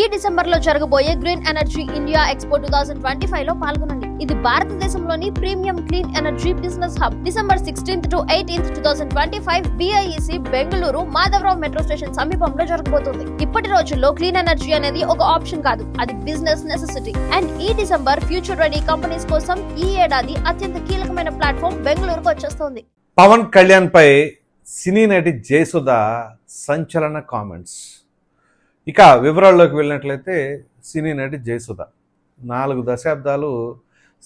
ఈ డిసెంబర్లో జరగబోయే green energy India expo two thousand twenty ఫైవ్లో పాల్గొనండి. ఇది భారతదేశంలోని premium clean energy business hub. December sixteenth to eighteenth two thousand twenty five BIEC Bengaluru Madhavarao metro station సమీపంలో జరగబోతుంది. ఇప్పటి రోజుల్లో క్లీన్ ఎనర్జీ అనేది ఒక ఆప్షన్ కాదు. అది బిజినెస్ నెసెసిటీ అండ్ ఈ డిసెంబర్ ఫ్యూచర్ రెడీ కంపెనీస్ కోసం ఈ ఏడాది అత్యంత కీలకమైన ప్లాట్ఫామ్ బెంగళూరుకు వచ్చేస్తోంది. పవన్ కళ్యాణ్ పై సినీ నటి జయసుధ సంచలన కామెంట్స్. ఇక వివరాల్లోకి వెళ్ళినట్లయితే సినీ నటి జయసుధ. నాలుగు దశాబ్దాలు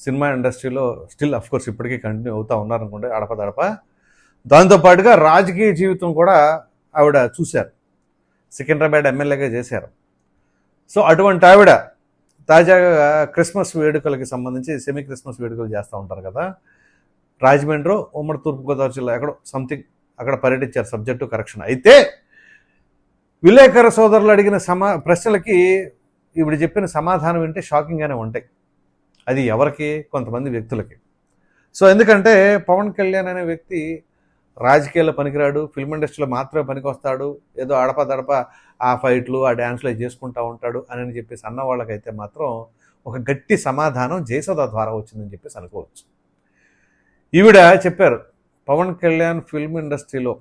సినిమా ఇండస్ట్రీలో స్టిల్ అఫ్ కోర్స్ ఇప్పటికీ కంటిన్యూ అవుతూ ఉన్నారనుకోండి అడపదడప దాంతోపాటుగా రాజకీయ జీవితం కూడా ఆవిడ చూశారు. సికింద్రాబాద్ ఎమ్మెల్యేగా చేశారు. సో అటువంటి ఆవిడ తాజాగా క్రిస్మస్ వేడుకలకి సంబంధించి సెమీ క్రిస్మస్ వేడుకలు చేస్తూ ఉంటారు కదా. రాజమండ్రి ఉమ్మడి తూర్పుగోదావరి జిల్లా ఎక్కడో సంథింగ్ అక్కడ పర్యటించారు సబ్జెక్టు కరెక్షన్ అయితే విలేకర సోదరులు అడిగిన సమా ప్రశ్నలకి ఇప్పుడు చెప్పిన సమాధానం వింటే షాకింగ్గానే ఉంటాయి. అది ఎవరికి? కొంతమంది వ్యక్తులకి. సో ఎందుకంటే పవన్ కళ్యాణ్ అనే వ్యక్తి రాజకీయాల్లో పనికిరాడు ఫిల్మ్ ఇండస్ట్రీలో మాత్రమే పనికొస్తాడు ఏదో అడపదడప ఆ ఫైట్లు ఆ డ్యాన్స్లు చేసుకుంటూ ఉంటాడు అని చెప్పేసి అన్న వాళ్ళకైతే మాత్రం ఒక గట్టి సమాధానం జయసోద ద్వారా వచ్చిందని చెప్పేసి అనుకోవచ్చు. ఈవిడ చెప్పారు పవన్ కళ్యాణ్ ఫిల్మ్ ఇండస్ట్రీలో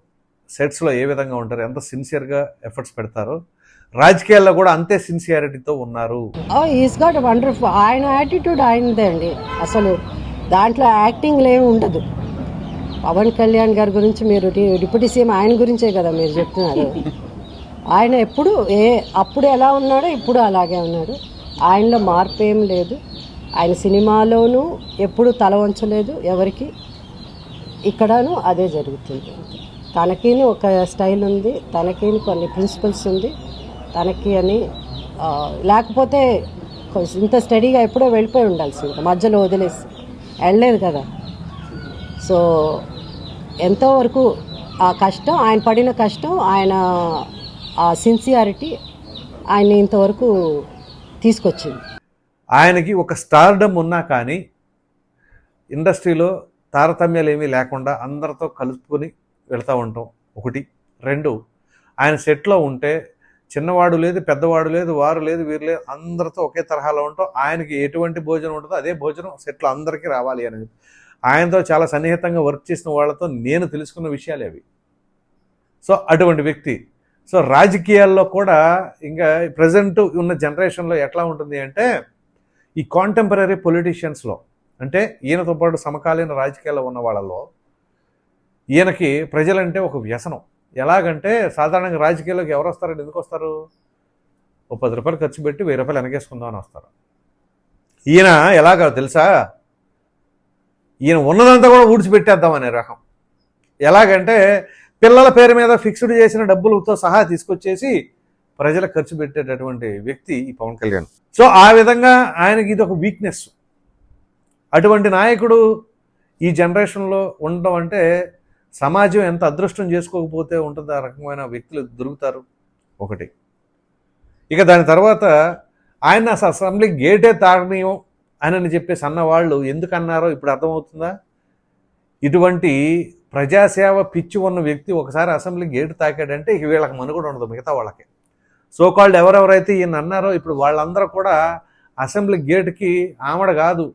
సెట్స్లో ఏ విధంగా ఉంటారు ఎంత సిన్సియర్గా ఎఫర్ట్స్ పెడతారో రాజకీయాల్లో కూడా అంతే సిన్సియారిటీతో ఉన్నారు. ఈస్ గాట్ వండర్ఫుల్ ఆయన యాటిట్యూడ్ ఆయనదే అండి. అసలు దాంట్లో యాక్టింగ్ ఏమి ఉండదు. పవన్ కళ్యాణ్ గారి గురించి మీరు డిప్యూటీ సీఎం ఆయన గురించే కదా మీరు చెప్తున్నారు. ఆయన ఎప్పుడు ఏ అప్పుడు ఎలా ఉన్నాడో ఇప్పుడు అలాగే ఉన్నాడు. ఆయనలో మార్పు ఏం లేదు. ఆయన సినిమాలోనూ ఎప్పుడు తల వంచలేదు ఎవరికి. ఇక్కడను అదే జరుగుతుంది. తనకిని ఒక స్టైల్ ఉంది తనకిని కొన్ని ప్రిన్సిపల్స్ ఉంది తనకి అని లేకపోతే కొంచెం ఇంత స్టడీగా ఎప్పుడో వెళ్ళిపోయి ఉండాల్సింది మధ్యలో వదిలేసి వెళ్ళలేదు కదా. సో ఎంతో వరకు ఆ కష్టం ఆయన పడిన కష్టం ఆయన ఆ సిన్సియారిటీ ఆయన ఇంతవరకు తీసుకొచ్చింది. ఆయనకి ఒక స్టార్డమ్ ఉన్నా కానీ ఇండస్ట్రీలో తారతమ్యాలు ఏమీ లేకుండా అందరితో కలుపుకొని వెళ్తూ ఉంటాం. ఒకటి. రెండు ఆయన సెట్లో ఉంటే చిన్నవాడు లేదు పెద్దవాడు లేదు వారు లేదు వీరు లేదు అందరితో ఒకే తరహాలో ఉంటాం. ఆయనకి ఎటువంటి భోజనం ఉంటుందో అదే భోజనం సెట్లో అందరికీ రావాలి అని ఆయనతో చాలా సన్నిహితంగా వర్క్ చేసిన వాళ్ళతో నేను తెలుసుకున్న విషయాలు అవి. సో అటువంటి వ్యక్తి. సో రాజకీయాల్లో కూడా ఇంకా ప్రజెంట్ ఉన్న జనరేషన్లో ఎట్లా ఉంటుంది అంటే ఈ కాంటెంపరీ పొలిటీషియన్స్లో అంటే ఈయనతో పాటు సమకాలీన రాజకీయాల్లో ఉన్న వాళ్ళలో ఈయనకి ప్రజలంటే ఒక వ్యసనం. ఎలాగంటే సాధారణంగా రాజకీయాల్లోకి ఎవరు వస్తారండి ఎందుకు వస్తారు? ఓ పది రూపాయలు ఖర్చు పెట్టి వెయ్యి రూపాయలు వెనకేసుకుందామని వస్తారు. ఈయన ఎలాగ తెలుసా? ఈయన ఉన్నదంతా కూడా ఊడ్చిపెట్టేద్దామనే రకం. ఎలాగంటే పిల్లల పేరు మీద ఫిక్స్డ్ చేసిన డబ్బులతో సహా తీసుకొచ్చేసి ప్రజలకు ఖర్చు పెట్టేటటువంటి వ్యక్తి ఈ పవన్ కళ్యాణ్. సో ఆ విధంగా ఆయనకి ఇది ఒక వీక్నెస్ అటువంటి నాయకుడు ఈ జనరేషన్లో ఉండడం అంటే సమాజం ఎంత అదృష్టం చేసుకోకపోతే ఉంటుంది? ఆ రకమైన వ్యక్తులు దొరుకుతారు. ఒకటి. ఇక దాని తర్వాత ఆయన అసెంబ్లీ గేటే తాగనీయం అని చెప్పేసి అన్నవాళ్ళు వాళ్ళు ఇప్పుడు అర్థమవుతుందా? ఇటువంటి ప్రజాసేవ పిచ్చి ఉన్న వ్యక్తి ఒకసారి అసెంబ్లీ గేటు తాకాడంటే ఇక వీళ్ళకి మనుగడ ఉండదు మిగతా వాళ్ళకి. సో ఎవరెవరైతే ఈయన అన్నారో ఇప్పుడు వాళ్ళందరూ కూడా అసెంబ్లీ గేటుకి ఆమడ కాదు.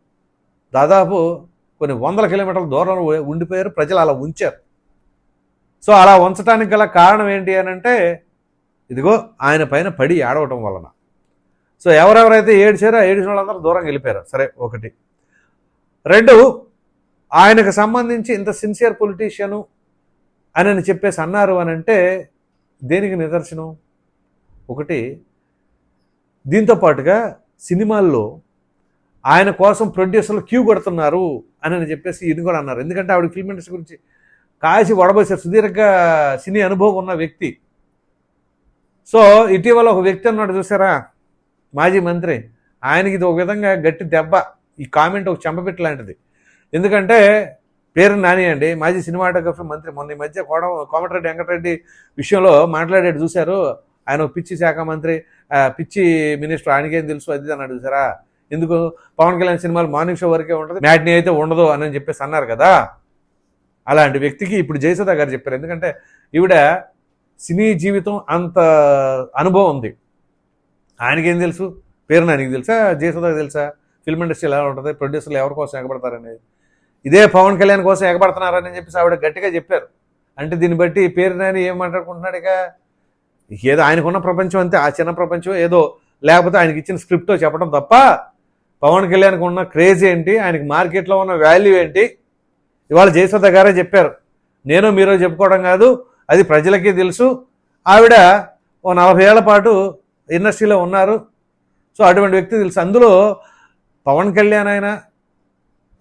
దాదాపు కొన్ని వందల కిలోమీటర్ల దూరంలో ఉండిపోయారు. ప్రజలు అలా ఉంచారు. సో అలా ఉంచడానికి గల కారణం ఏంటి అని అంటే ఇదిగో ఆయన పైన పడి ఏడవటం వలన. సో ఎవరెవరైతే ఏడ్చారో ఏడిచిన వాళ్ళందరూ దూరంగా వెళ్ళిపోయారు. సరే ఒకటి. రెండు ఆయనకు సంబంధించి ఇంత సిన్సియర్ పొలిటీషియను అని చెప్పేసి అన్నారు అని అంటే దేనికి నిదర్శనం? ఒకటి దీంతో పాటుగా సినిమాల్లో ఆయన కోసం ప్రొడ్యూసర్లు క్యూ కొడుతున్నారు అని అని చెప్పేసి ఇది కూడా అన్నారు. ఎందుకంటే ఆవిడ ఫిల్మ్ ఇండస్ట్రీ గురించి కాసి వడబోసే సుదీర్ఘ సినీ అనుభవం ఉన్న వ్యక్తి. సో ఇటీవల ఒక వ్యక్తి అన్నాడు చూసారా? మాజీ మంత్రి. ఆయనకి ఇది ఒక విధంగా గట్టి దెబ్బ. ఈ కామెంట్ ఒక చెంపపెట్టు లాంటిది. ఎందుకంటే పేరు నాని అండి. మాజీ సినిమాటోగ్రఫీ మంత్రి. మొన్న ఈ మధ్య కోడ కోమటిరెడ్డి వెంకటరెడ్డి విషయంలో మాట్లాడేది చూశారు? ఆయన పిచ్చి శాఖ మంత్రి. పిచ్చి మినిస్టర్. ఆయనకేం తెలుసు? అది ఇది అన్నాడు చూసారా? ఎందుకు? పవన్ కళ్యాణ్ సినిమాలు మార్నింగ్ షో వరకే ఉంటుంది. మ్యాట్నీ అయితే ఉండదు అని చెప్పేసి అన్నారు కదా? అలాంటి వ్యక్తికి ఇప్పుడు జయసుధా గారు చెప్పారు. ఎందుకంటే ఈవిడ సినీ జీవితం అంత అనుభవం ఉంది. ఆయనకేం తెలుసు? పేరు ఆయనకి తెలుసా? జయసుధాకి తెలుసా? ఫిల్మ్ ఇండస్ట్రీ ఎలా ఉంటుంది? ప్రొడ్యూసర్లు ఎవరి కోసం ఎగబడతారనేది? ఇదే పవన్ కళ్యాణ్ కోసం ఎగబడుతున్నారని చెప్పేసి ఆవిడ గట్టిగా చెప్పారు. అంటే దీన్ని బట్టి పేరు నాని ఏం మాట్లాడుకుంటున్నాడు ఇక? ఏదో ఆయనకున్న ప్రపంచం అంతే ఆ చిన్న ప్రపంచం ఏదో లేకపోతే ఆయనకి ఇచ్చిన స్క్రిప్ట్ చెప్పడం తప్ప పవన్ కళ్యాణ్కి ఉన్న క్రేజ్ ఏంటి? ఆయనకి మార్కెట్లో ఉన్న వాల్యూ ఏంటి? ఇవాళ జయసుధ గారే చెప్పారు. నేను మీరు చెప్పుకోవడం కాదు అది ప్రజలకి తెలుసు. ఆవిడ ఓ నలభై ఏళ్ళ పాటు ఇండస్ట్రీలో ఉన్నారు. సో అటువంటి వ్యక్తి తెలుసు. అందులో పవన్ కళ్యాణ్ అయినా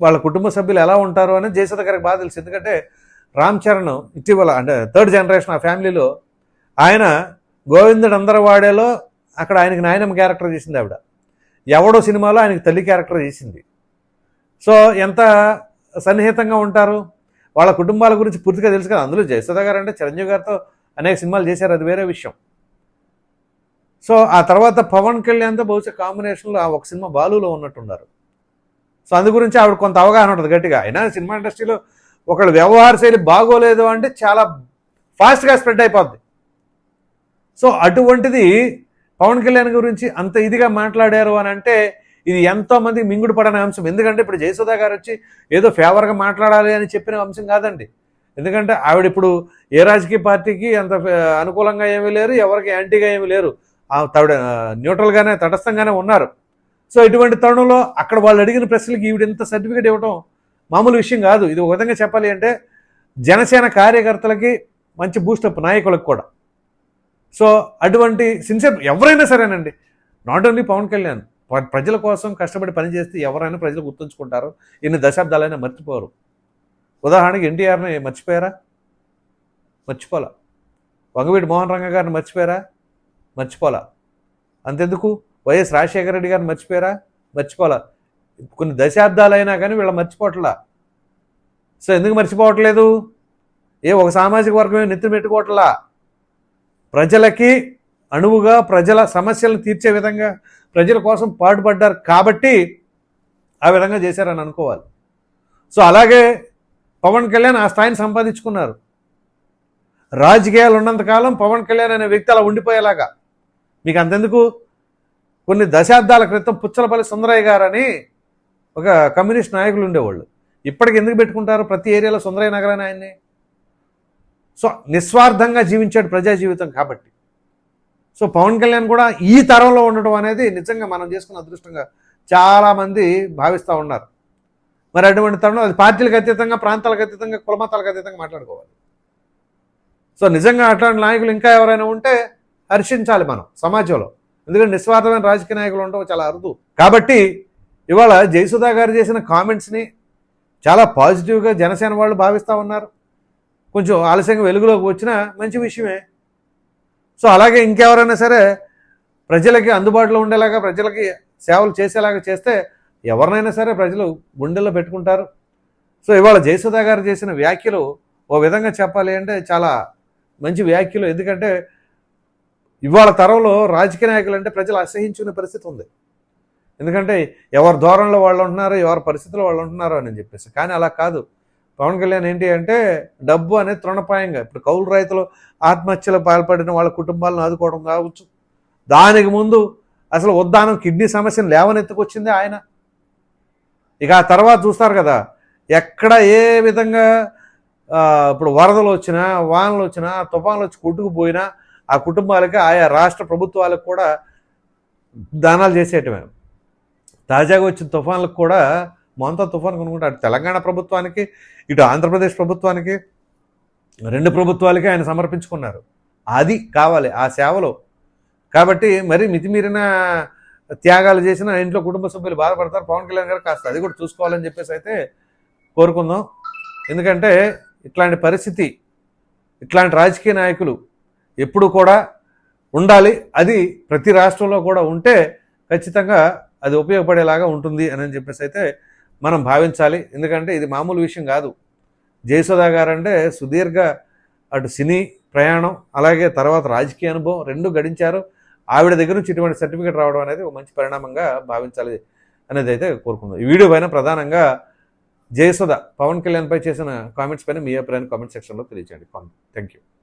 వాళ్ళ కుటుంబ సభ్యులు ఎలా ఉంటారు అని జయసుధ గారికి బాగా తెలుసు. ఎందుకంటే రామ్ చరణ్ ఇటీవల అంటే థర్డ్ జనరేషన్ ఆ ఫ్యామిలీలో ఆయన గోవిందుడు అందరి వాడేలో అక్కడ ఆయనకి నాయనమ్మ క్యారెక్టర్ చేసింది ఆవిడ. ఎవడో సినిమాలో ఆయనకి తల్లి క్యారెక్టర్ చేసింది. సో ఎంత సన్నిహితంగా ఉంటారు. వాళ్ళ కుటుంబాల గురించి పూర్తిగా తెలుసు కదా అందులో జయసుధ గారు అంటే చిరంజీవి గారితో అనేక సినిమాలు చేశారు. అది వేరే విషయం. సో ఆ తర్వాత పవన్ కళ్యాణ్తో బహుశా కాంబినేషన్లో ఆ ఒక సినిమా బాలులో ఉన్నట్టున్నారు. సో అందు గురించి ఆవిడ కొంత అవగాహన ఉంటుంది గట్టిగా. అయినా సినిమా ఇండస్ట్రీలో ఒకళ్ళు వ్యవహార శైలి బాగోలేదు అంటే చాలా ఫాస్ట్గా స్ప్రెడ్ అయిపోద్ది. సో అటువంటిది పవన్ కళ్యాణ్ గురించి అంత ఇదిగా మాట్లాడారు అని అంటే ఇది ఎంతో మంది మింగుడు పడని అంశం. ఎందుకంటే ఇప్పుడు జయసుధా గారు వచ్చి ఏదో ఫేవర్గా మాట్లాడాలి అని చెప్పిన అంశం కాదండి. ఎందుకంటే ఆవిడ ఇప్పుడు ఏ రాజకీయ పార్టీకి అంత అనుకూలంగా ఏమీ లేరు ఎవరికి యాంటీగా ఏమీ లేరు. ఆ తవిడ న్యూట్రల్గానే తటస్థంగానే ఉన్నారు. సో ఇటువంటి తరుణంలో అక్కడ వాళ్ళు అడిగిన ప్రశ్నలకి ఈవిడ ఇంత సర్టిఫికేట్ ఇవ్వడం మామూలు విషయం కాదు. ఇది ఒక విధంగా చెప్పాలి అంటే జనసేన కార్యకర్తలకి మంచి బూస్టప్ నాయకులకు కూడా. సో అటువంటి సిన్సియర్ ఎవరైనా సరేనండి. Not only Pawan Kalyan. ప్రజల కోసం కష్టపడి పనిచేస్తే ఎవరైనా ప్రజలు గుర్తుంచుకుంటారు. ఎన్ని దశాబ్దాలైనా మర్చిపోరు. ఉదాహరణకి ఎన్టీఆర్ని మర్చిపోయారా? మర్చిపోలా. వంగవీటి మోహన్ రంగ గారిని మర్చిపోయారా? మర్చిపోలా. అంతెందుకు? వైఎస్ రాజశేఖర రెడ్డి గారిని మర్చిపోయారా? మర్చిపోలా. కొన్ని దశాబ్దాలైనా కానీ వీళ్ళ మర్చిపోవట్లా సో ఎందుకు మర్చిపోవట్లేదు? ఏ ఒక సామాజిక వర్గమే నెత్తి పెట్టుకోవట్లా. ప్రజలకి అణువుగా ప్రజల సమస్యలను తీర్చే విధంగా ప్రజల కోసం పాటుపడ్డారు కాబట్టి ఆ విధంగా చేశారని అనుకోవాలి. సో అలాగే పవన్ కళ్యాణ్ ఆ స్థాయిని సంపాదించుకున్నారు. రాజకీయాలు ఉన్నంతకాలం పవన్ కళ్యాణ్ అనే వ్యక్తి అలా ఉండిపోయేలాగా. మీకు అంతెందుకు? కొన్ని దశాబ్దాల క్రితం పుచ్చలపల్లి సుందరయ్య గారని ఒక కమ్యూనిస్ట్ నాయకులు ఉండేవాళ్ళు. ఇప్పటికి ఎందుకు పెట్టుకుంటారు? ప్రతి ఏరియాలో సుందరయ్య నగరాన్ని ఆయన్ని. సో నిస్వార్థంగా జీవించాడు ప్రజా జీవితం కాబట్టి. సో పవన్ కళ్యాణ్ కూడా ఈ తరంలో ఉండటం అనేది నిజంగా మనం చేసుకున్న అదృష్టంగా చాలామంది భావిస్తూ ఉన్నారు. మరి అటువంటి తరుణం అది పార్టీలకు అతీతంగా ప్రాంతాలకు అతీతంగా కులమతాలకు అతీతంగా మాట్లాడుకోవాలి. సో నిజంగా అట్లాంటి నాయకులు ఇంకా ఎవరైనా ఉంటే హర్షించాలి మనం సమాజంలో. ఎందుకంటే నిస్వార్థమైన రాజకీయ నాయకులు ఉండడం చాలా అరుదు. కాబట్టి ఇవాళ జయసుధా గారు చేసిన కామెంట్స్ని చాలా పాజిటివ్గా జనసేన వాళ్ళు భావిస్తూ ఉన్నారు. కొంచెం ఆలస్యంగా వెలుగులోకి వచ్చిన మంచి విషయమే. సో అలాగే ఇంకెవరైనా సరే ప్రజలకి అందుబాటులో ఉండేలాగా ప్రజలకి సేవలు చేసేలాగా చేస్తే ఎవరినైనా సరే ప్రజలు గుండెల్లో పెట్టుకుంటారు. సో ఇవాళ జయసుధా గారు చేసిన వ్యాఖ్యలు ఓ విధంగా చెప్పాలి అంటే చాలా మంచి వ్యాఖ్యలు. ఎందుకంటే ఇవాళ తరంలో రాజకీయ నాయకులు అంటే ప్రజలు అసహించుకునే పరిస్థితి ఉంది. ఎందుకంటే ఎవరి ధోరణిలో వాళ్ళు ఉంటున్నారు ఎవరి పరిస్థితుల్లో వాళ్ళు ఉంటున్నారు అని చెప్పేసి. కానీ అలా కాదు. పవన్ కళ్యాణ్ ఏంటి అంటే డబ్బు అనేది తృణపాయంగా. ఇప్పుడు కౌలు రైతులు ఆత్మహత్యలు పాల్పడిన వాళ్ళ కుటుంబాలను ఆదుకోవడం కావచ్చు. దానికి ముందు అసలు ఉద్దానం కిడ్నీ సమస్యను లేవనెత్తుకొచ్చింది ఆయన. ఇక ఆ తర్వాత చూస్తారు కదా ఎక్కడ ఏ విధంగా ఇప్పుడు వరదలు వచ్చినా వానలు వచ్చినా తుఫాన్లు వచ్చి కొట్టుకుపోయినా ఆ కుటుంబాలకి ఆయా రాష్ట్ర ప్రభుత్వాలకు కూడా దానాలు చేసేటమే తాజాగా వచ్చిన తుఫాన్లకు కూడా మొంత తుఫాన్ కొనుక్కుంటే అటు తెలంగాణ ప్రభుత్వానికి ఇటు ఆంధ్రప్రదేశ్ ప్రభుత్వానికి రెండు ప్రభుత్వాలకి ఆయన సమర్పించుకున్నారు. అది కావాలి ఆ సేవలో. కాబట్టి మరి మితిమీరిన త్యాగాలు చేసిన ఇంట్లో కుటుంబ సభ్యులు బాధపడతారు. పవన్ కళ్యాణ్ గారు కాస్త అది కూడా చూసుకోవాలని చెప్పేసి అయితే కోరుకుందాం. ఎందుకంటే ఇట్లాంటి పరిస్థితి ఇట్లాంటి రాజకీయ నాయకులు ఎప్పుడు కూడా ఉండాలి. అది ప్రతి రాష్ట్రంలో కూడా ఉంటే ఖచ్చితంగా అది ఉపయోగపడేలాగా ఉంటుంది అని చెప్పేసి అయితే మనం భావించాలి. ఎందుకంటే ఇది మామూలు విషయం కాదు. జయసుధా గారు అంటే సుదీర్ఘ అటు సినీ ప్రయాణం అలాగే తర్వాత రాజకీయ అనుభవం రెండు గడించారు. ఆవిడ దగ్గర నుంచి ఇటువంటి సర్టిఫికేట్ రావడం అనేది ఒక మంచి పరిణామంగా భావించాలి అనేది అయితే కోరుకుందాం. ఈ వీడియో పైన ప్రధానంగా జయసుధ పవన్ కళ్యాణ్పై చేసిన కామెంట్స్ పైన మీ అభిప్రాయాన్ని కామెంట్ సెక్షన్లో తెలియజేయండి థ్యాంక్ యూ